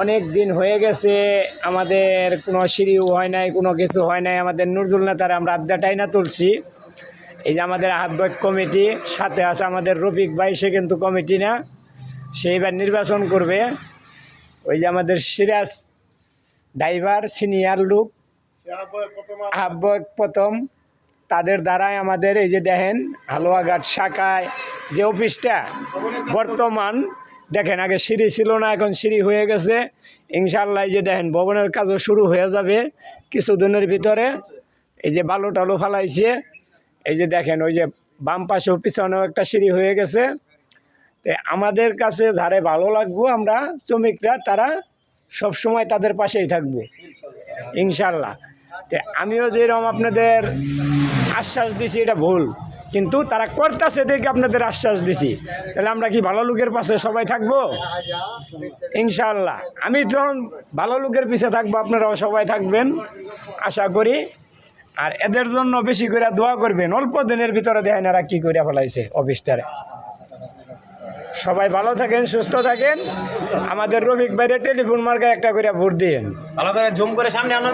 অনেক দিন হয়ে গেছে আমাদের কোনো সিঁড়িও হয় নাই কোনো কিছু হয় নাই আমাদের নজরুল নেতার আমরা আড্ডাটাই না তুলছি। এই যে আমাদের আহ্বায়ক কমিটি সাথে আছে আমাদের রফিক ভাই সে কিন্তু কমিটি না সে এবার নির্বাচন করবে। ওই যে আমাদের সিরাজ ড্রাইভার সিনিয়র লোক আহ্বায়ক প্রথম। তাদের দ্বারাই আমাদের এই যে দেখেন হালুয়াঘাট শাখায় যে অফিসটা বর্তমান, দেখেন আগে সিঁড়ি ছিল না, এখন সিঁড়ি হয়ে গেছে। ইনশাল্লাহ এই যে দেখেন, ভবনের কাজও শুরু হয়ে যাবে কিছুদিনের ভিতরে। এই যে বালু টালু ফালাইছে। এই যে দেখেন, ওই যে বাম পাশে পিছনেও একটা সিঁড়ি হয়ে গেছে। তো আমাদের কাছে যারে ভালো লাগবো আমরা, শ্রমিকরা, তারা সব সময় তাদের পাশেই থাকব ইনশাল্লাহ তো আমিও যেরকম আপনাদের আশ্বাস দিছি, এটা ভুল। কিন্তু তারা করতেছে দেখে আপনাদের আশ্বাস দিছি। তাহলে আমরা কি ভালো লোকের পাশে সবাই থাকব? ইনশাল্লাহ আমি যখন ভালো লোকের পিছে থাকব, আপনারাও সবাই থাকবেন, আশা করি। আর এদের জন্য বেশি করে দোয়া করবেন। অল্প দিনের ভিতরে দেখেন এরা কী করে ফেলাইছে অফিসটারে। সবাই ভালো থাকেন, সুস্থ থাকেন। আমাদের রবিক বাইরে টেলিফোন মার্কা একটা করে ভোট দিন ভালো করে জুম করে সামনে আনো